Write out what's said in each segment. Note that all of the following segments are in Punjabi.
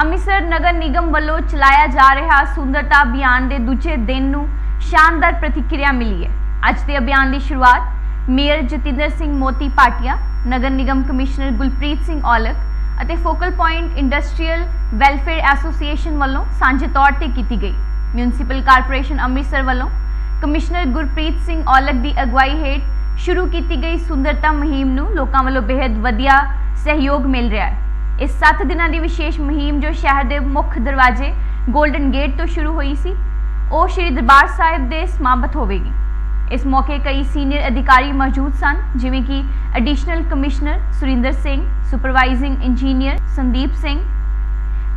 ਅੰਮ੍ਰਿਤਸਰ ਨਗਰ ਨਿਗਮ ਵੱਲੋਂ ਚਲਾਇਆ ਜਾ ਰਿਹਾ ਸੁੰਦਰਤਾ ਅਭਿਆਨ ਦੇ ਦੂਜੇ ਦਿਨ ਨੂੰ ਸ਼ਾਨਦਾਰ ਪ੍ਰਤੀਕਿਰਿਆ ਮਿਲੀ ਹੈ। ਅੱਜ ਦੇ ਅਭਿਆਨ ਦੀ ਸ਼ੁਰੂਆਤ ਮੇਅਰ ਜਤਿੰਦਰ ਸਿੰਘ ਮੋਤੀ ਪਾਟਿਆ, ਨਗਰ ਨਿਗਮ ਕਮਿਸ਼ਨਰ ਗੁਲਪ੍ਰੀਤ ਸਿੰਘ ਔਲਖ ਅਤੇ focal point industrial welfare association ਵੱਲੋਂ ਸਾਂਝੇ ਤੌਰ ਤੇ ਕੀਤੀ ਗਈ। ਮਿਊਨਿਸਪਲ ਕਾਰਪੋਰੇਸ਼ਨ ਅੰਮ੍ਰਿਤਸਰ ਵੱਲੋਂ ਕਮਿਸ਼ਨਰ ਗੁਰਪ੍ਰੀਤ ਸਿੰਘ ਔਲਖ ਦੀ ਅਗਵਾਈ ਹੇਠ ਸ਼ੁਰੂ ਕੀਤੀ ਗਈ ਸੁੰਦਰਤਾ ਮੁਹਿੰਮ ਨੂੰ ਲੋਕਾਂ ਵੱਲੋਂ ਬੇहद ਵਧੀਆ ਸਹਿਯੋਗ ਮਿਲ ਰਿਹਾ ਹੈ। ਇਸ 7 ਦਿਨਾਂ ਦੀ ਵਿਸ਼ੇਸ਼ ਮੁਹਿੰਮ ਜੋ ਸ਼ਹਿਰ ਦੇ ਮੁੱਖ ਦਰਵਾਜ਼ੇ 골ਡਨ ਗੇਟ ਤੋਂ ਸ਼ੁਰੂ ਹੋਈ ਸੀ, ਉਹ ਸ਼੍ਰੀ ਦਰਬਾਰ ਸਾਹਿਬ ਦੇ ਸਮਾਪਤ ਹੋਵੇਗੀ। ਇਸ ਮੌਕੇ ਕਈ ਸੀਨੀਅਰ ਅਧਿਕਾਰੀ ਮੌਜੂਦ ਸਨ, ਜਿਵੇਂ ਕਿ additional commissioner Surinder Singh supervising engineer Sandeep Singh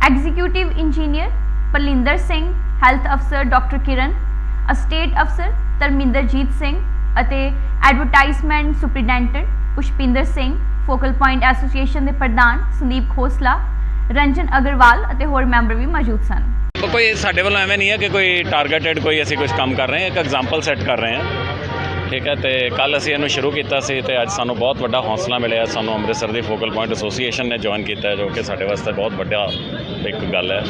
executive engineer Parlinder Singh health ਅਫਸਰ ਡਾਕਟਰ ਕਿਰਨ ਅਸਟੇਟ ਅਫਸਰ ਧਰਮਿੰਦਰਜੀਤ ਸਿੰਘ ਅਤੇ advertisement superintendent Pushpinder Singh focal point association ਦੇ ਪ੍ਰਧਾਨ ਸੰਦੀਪ ਖੋਸਲਾ, ਰੰਜਨ ਅਗਰਵਾਲ ਅਤੇ ਹੋਰ ਮੈਂਬਰ ਵੀ ਮੌਜੂਦ ਸਨ। ਕੋਈ ਸਾਡੇ ਵੱਲੋਂ ਐਵੇਂ ਨਹੀਂ ਹੈ ਕਿ ਕੋਈ ਟਾਰਗੇਟਡ ਕੋਈ ਅਸੀਂ ਕੁਝ ਕੰਮ ਕਰ ਰਹੇ ਹਾਂ, ਇੱਕ ਐਗਜ਼ਾਮਪਲ ਸੈੱਟ ਕਰ ਰਹੇ ਹਾਂ। ਠੀਕ ਹੈ, ਤੇ ਕੱਲ ਅਸੀਂ ਇਹਨੂੰ ਸ਼ੁਰੂ ਕੀਤਾ ਸੀ ਤੇ ਅੱਜ ਸਾਨੂੰ ਬਹੁਤ ਵੱਡਾ ਹੌਸਲਾ ਮਿਲਿਆ। ਸਾਨੂੰ ਅੰਮ੍ਰਿਤਸਰ ਦੀ ਫੋਕਲ ਪੁਆਇੰਟ ਐਸੋਸੀਏਸ਼ਨ ਨੇ ਜੁਆਇਨ ਕੀਤਾ ਜੋ ਕਿ ਸਾਡੇ ਵਾਸਤੇ ਬਹੁਤ ਵੱਡਾ ਇੱਕ ਗੱਲ ਹੈ।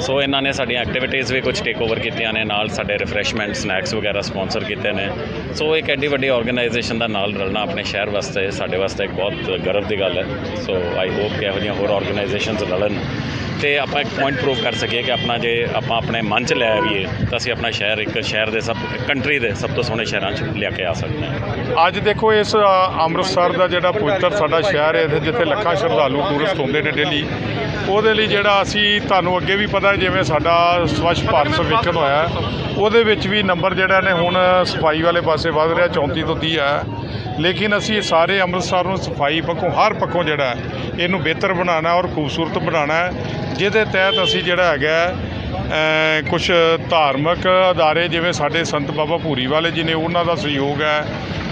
ਸੋ ਇਹਨਾਂ ਨੇ ਸਾਡੀਆਂ ਐਕਟੀਵਿਟੀਜ਼ ਵੀ ਕੁਝ ਟੇਕ ਓਵਰ ਕੀਤੀਆਂ ਨੇ, ਨਾਲ ਸਾਡੇ ਰਿਫਰੈਸ਼ਮੈਂਟ ਸਨੈਕਸ ਵਗੈਰਾ ਸਪਾਂਸਰ ਕੀਤੇ ਨੇ। ਸੋ ਇੱਕ ਐਡੀ ਵੱਡੀ ਆਰਗੇਨਾਈਜੇਸ਼ਨ ਦਾ ਨਾਲ ਰਲਣਾ ਆਪਣੇ ਸ਼ਹਿਰ ਵਾਸਤੇ, ਸਾਡੇ ਵਾਸਤੇ ਇੱਕ ਬਹੁਤ ਗਰਵ ਦੀ ਗੱਲ ਹੈ। ਸੋ ਆਈ ਹੋਪ ਕਿ ਇਹੋ ਜਿਹੀਆਂ ਹੋਰ ਆਰਗੇਨਾਈਜੇਸ਼ਨਸ ਰਲਣ। ਤੇ ਆਪਾਂ ਇੱਕ ਪੁਆਇੰਟ ਪ੍ਰੂਵ ਕਰ ਸਕੀਏ ਕਿ ਆਪਣਾ ਜੇ ਆਪਾਂ ਆਪਣੇ ਮਨ 'ਚ ਲੈ ਆਈਏ, ਤਾਂ ਅਸੀਂ ਆਪਣਾ ਸ਼ਹਿਰ ਇੱਕ ਸ਼ਹਿਰ ਦੇ ਸਭ ਕੰਟਰੀ ਦੇ ਸਭ ਤੋਂ ਸੋਹਣੇ ਸ਼ਹਿਰਾਂ 'ਚ ਲਿਆ ਕੇ ਆ ਸਕਦੇ ਹਾਂ। ਅੱਜ ਦੇਖੋ ਇਸ ਅੰਮ੍ਰਿਤਸਰ ਦਾ ਜਿਹੜਾ ਪਵਿੱਤਰ ਸਾਡਾ ਸ਼ਹਿਰ ਹੈ, ਇੱਥੇ ਜਿੱਥੇ ਲੱਖਾਂ ਸ਼ਰਧਾਲੂ ਟੂਰਿਸਟ ਹੁੰਦੇ ਨੇ ਡੇਲੀ ਉਹਦੇ ਲਈ ਜਿਹੜਾ ਅਸੀਂ ਤੁਹਾਨੂੰ ਅੱਗੇ ਵੀ ਪਤਾ, ਜਿਵੇਂ ਸਾਡਾ ਸਵੱਛ ਭਾਰਤ ਸਰਵੇਖਣ ਹੋਇਆ, ਉਹਦੇ ਵਿੱਚ ਵੀ ਨੰਬਰ ਜਿਹੜਾ ਨੇ ਹੁਣ ਸਫ਼ਾਈ ਵਾਲੇ ਪਾਸੇ ਵੱਧ ਰਿਹਾ 34 ਤੋਂ 30 ਹੈ। ਲੇਕਿਨ ਅਸੀਂ ਸਾਰੇ ਅੰਮ੍ਰਿਤਸਰ ਨੂੰ ਸਫ਼ਾਈ ਪੱਖੋਂ, ਹਰ ਪੱਖੋਂ ਜਿਹੜਾ ਇਹਨੂੰ ਬਿਹਤਰ ਬਣਾਉਣਾ ਔਰ ਖੂਬਸੂਰਤ ਬਣਾਉਣਾ ਹੈ। ਜਿਹਦੇ ਤਹਿਤ ਅਸੀਂ ਜਿਹੜਾ ਹੈਗਾ ਕੁਝ ਧਾਰਮਿਕ ਅਦਾਰੇ ਜਿਵੇਂ ਸਾਡੇ ਸੰਤ ਬਾਬਾ ਭੂਰੀ ਵਾਲੇ ਜੀ ਨੇ, ਉਹਨਾਂ ਦਾ ਸਹਿਯੋਗ ਹੈ।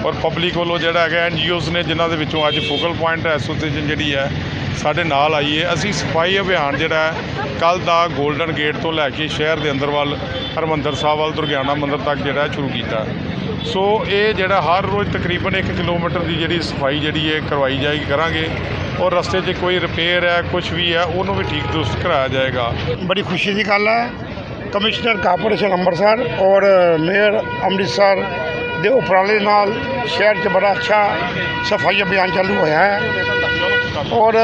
ਔਰ ਪਬਲਿਕ ਵੱਲੋਂ ਜਿਹੜਾ ਹੈਗਾ ਐਨਜੀਓਜ਼ ਨੇ ਜਿਨ੍ਹਾਂ ਦੇ ਵਿੱਚੋਂ ਅੱਜ ਫੋਕਲ ਪੁਆਇੰਟ ਐਸੋਸੀਏਸ਼ਨ ਜਿਹੜੀ ਹੈ, ਸਾਡੇ ਨਾਲ ਆਈ ਹੈ। ਅਸੀਂ ਸਫ਼ਾਈ ਅਭਿਆਨ ਜਿਹੜਾ ਹੈ ਕੱਲ ਦਾ 골ਡਨ ਗੇਟ ਤੋਂ ਲੈ ਕੇ ਸ਼ਹਿਰ ਦੇ ਅੰਦਰ ਵੱਲ, ਹਰਮੰਦਰ ਸਾਹਿਬ ਵੱਲ ਦੁਰਗਿਆਨਾ ਮੰਦਿਰ ਤੱਕ ਜਿਹੜਾ ਸ਼ੁਰੂ ਕੀਤਾ। ਸੋ ਇਹ ਜਿਹੜਾ ਹਰ ਰੋਜ਼ ਤਕਰੀਬਨ 1 ਕਿਲੋਮੀਟਰ ਦੀ ਜਿਹੜੀ ਸਫ਼ਾਈ ਜਿਹੜੀ ਹੈ, ਕਰਵਾਈ ਜਾਏਗੀ, ਕਰਾਂਗੇ। ਔਰ ਰਸਤੇ 'ਚ ਕੋਈ ਰਿਪੇਅਰ ਹੈ ਕੁਝ ਵੀ ਹੈ, ਉਹਨੂੰ ਵੀ ਠੀਕ ਦੁਰਸਤ ਕਰਾਇਆ ਜਾਏਗਾ। ਬੜੀ ਖੁਸ਼ੀ ਦੀ ਗੱਲ ਹੈ। ਕਮਿਸ਼ਨਰ ਕਾਰਪੋਰੇਸ਼ਨ ਅੰਮ੍ਰਿਤਸਰ ਔਰ ਮੇਅਰ ਅੰਮ੍ਰਿਤਸਰ ਦੇ ਉਪਰਾਲੇ ਨਾਲ ਸ਼ਹਿਰ 'ਚ ਬੜਾ ਅੱਛਾ ਸਫ਼ਾਈ ਅਭਿਆਨ ਚਾਲੂ ਹੋਇਆ ਹੈ। ਔਰ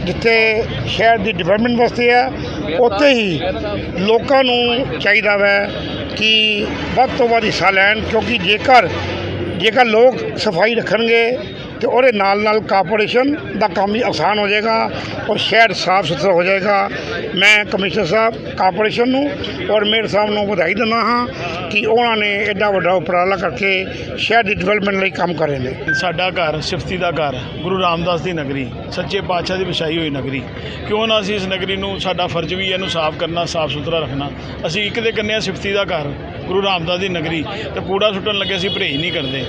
ਜਿੱਥੇ ਸ਼ਹਿਰ ਦੀ ਡਿਵੈਲਪਮੈਂਟ ਵਾਸਤੇ ਹੈ, ਉੱਥੇ ਹੀ ਲੋਕਾਂ ਨੂੰ ਚਾਹੀਦਾ ਵੈ ਕਿ ਵੱਧ ਤੋਂ ਵੱਧ ਹਿੱਸਾ ਲੈਣ, ਕਿਉਂਕਿ ਜੇਕਰ ਜੇਕਰ ਲੋਕ ਸਫ਼ਾਈ ਰੱਖਣਗੇ ਤੇ ਉਹਦੇ ਨਾਲ ਨਾਲ ਕਾਰਪੋਰੇਸ਼ਨ ਦਾ ਕੰਮ ਵੀ ਆਸਾਨ ਹੋ ਜਾਏਗਾ ਔਰ ਸ਼ਹਿਰ ਸਾਫ਼ ਸੁਥਰਾ ਹੋ ਜਾਏਗਾ। ਮੈਂ ਕਮਿਸ਼ਨਰ ਸਾਹਿਬ ਕਾਰਪੋਰੇਸ਼ਨ ਨੂੰ ਔਰ ਮੇਅਰ ਸਾਹਿਬ ਨੂੰ ਵਧਾਈ ਦਿੰਦਾ ਹਾਂ ਕਿ ਉਹਨਾਂ ਨੇ ਐਡਾ ਵੱਡਾ ਉਪਰਾਲਾ ਕਰਕੇ ਸ਼ਹਿਰ ਦੀ ਡਿਵੈਲਪਮੈਂਟ ਲਈ ਕੰਮ ਕਰ ਰਹੇ ਨੇ। ਸਾਡਾ ਘਰ ਸਿਫਤੀ ਦਾ ਘਰ, ਗੁਰੂ ਰਾਮਦਾਸ ਦੀ ਨਗਰੀ, ਸੱਚੇ ਪਾਤਸ਼ਾਹ ਦੀ ਵਿਛਾਈ ਹੋਈ ਨਗਰੀ। ਕਿਉਂ ਨਾ ਅਸੀਂ ਇਸ ਨਗਰੀ ਨੂੰ, ਸਾਡਾ ਫਰਜ਼ ਵੀ ਹੈ ਇਹਨੂੰ ਸਾਫ਼ ਕਰਨਾ, ਸਾਫ਼ ਸੁਥਰਾ ਰੱਖਣਾ। ਅਸੀਂ ਇੱਕ ਦੇ ਕੰਨੇ ਹਾਂ ਸਿਫਤੀ ਦਾ ਘਰ ਗੁਰੂ ਰਾਮਦਾਸ ਦੀ ਨਗਰੀ ਤੇ ਕੂੜਾ ਸੁੱਟਣ ਲੱਗੇ ਅਸੀਂ ਪਰਹੇਜ਼ ਨਹੀਂ ਕਰਦੇ।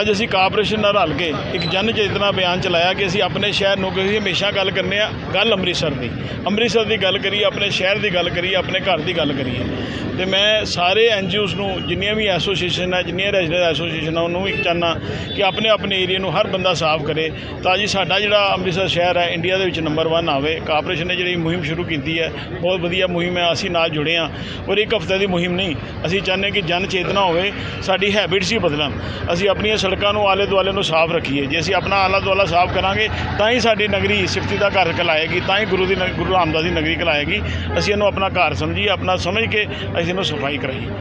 ਅੱਜ ਅਸੀਂ ਕਾਰਪੋਰੇਸ਼ਨ ਨਾਲ ਰਲ ਕੇ ਇੱਕ ਜਨ ਚੇਤਨਾ ਅਭਿਆਨ ਚਲਾਇਆ ਕਿ ਅਸੀਂ ਆਪਣੇ ਸ਼ਹਿਰ ਨੂੰ ਕਿਉਂਕਿ ਹਮੇਸ਼ਾ ਗੱਲ ਕਰਨੇ ਆ, ਗੱਲ ਅੰਮ੍ਰਿਤਸਰ ਦੀ। ਅੰਮ੍ਰਿਤਸਰ ਦੀ ਗੱਲ ਕਰੀਏ, ਆਪਣੇ ਸ਼ਹਿਰ ਦੀ ਗੱਲ ਕਰੀਏ, ਆਪਣੇ ਘਰ ਦੀ ਗੱਲ ਕਰੀਏ। ਤੇ ਮੈਂ ਸਾਰੇ ਐਨਜੀਓਜ਼ ਨੂੰ, ਜਿੰਨੀਆਂ ਵੀ ਐਸੋਸੀਏਸ਼ਨ ਹੈ ਜਿੰਨੀਆਂ ਰੈਜ਼ੀਡੈਂਟ ਐਸੋਸੀਏਸ਼ਨ ਆ, ਉਹਨੂੰ ਵੀ ਚਾਹਨਾ ਕਿ ਆਪਣੇ ਆਪਣੇ ਏਰੀਆ ਨੂੰ ਹਰ ਬੰਦਾ ਸਾਫ਼ ਕਰੇ ਤਾਂ ਜੀ ਸਾਡਾ ਜਿਹੜਾ ਅੰਮ੍ਰਿਤਸਰ ਸ਼ਹਿਰ ਹੈ, ਇੰਡੀਆ ਦੇ ਵਿੱਚ ਨੰਬਰ 1 ਆਵੇ। ਕਾਰਪੋਰੇਸ਼ਨ ਨੇ ਜਿਹੜੀ ਮੁਹਿੰਮ ਸ਼ੁਰੂ ਕੀਤੀ ਹੈ, ਬਹੁਤ ਵਧੀਆ ਮੁਹਿੰਮ ਹੈ, ਅਸੀਂ ਨਾਲ ਜੁੜੇ ਹਾਂ। ਔਰ ਇੱਕ ਹਫ਼ਤੇ ਦੀ ਮੁਹਿੰਮ ਨਹੀਂ, ਅਸੀਂ ਚਾਹੁੰਦੇ ਕਿ ਜਨ ਚੇਤਨਾ ਹੋਵੇ, ਸਾਡੀ ਹੈਬਿਟਸ ਹੀ ਬਦਲਣ। ਅਸੀਂ ਆਪਣੀਆਂ ਸੜਕਾਂ ਨੂੰ ਆਲੇ ਦੁਆਲੇ ਨੂੰ ਸਾਫ਼ ਰੱਖੀਏ। ਜੇ ਅਸੀਂ ਆਪਣਾ ਆਲਾ ਦੁਆਲਾ ਸਾਫ਼ ਕਰਾਂਗੇ, ਤਾਂ ਹੀ ਸਾਡੀ ਨਗਰੀ ਸਿਫਤੀ ਦਾ ਘਰ ਕਲਾਏਗੀ, ਤਾਂ ਹੀ ਗੁਰੂ ਦੀ ਗੁਰੂ ਰਾਮਦਾਸ ਦੀ ਨਗਰੀ ਕਲਾਏਗੀ। ਅਸੀਂ ਇਹਨੂੰ ਆਪਣਾ ਘਰ ਸਮਝੀਏ, ਆਪਣਾ ਸਮਝ ਕੇ ਅਸੀਂ ਇਹਨੂੰ ਸਫ਼ਾਈ ਕਰਾਈਏ।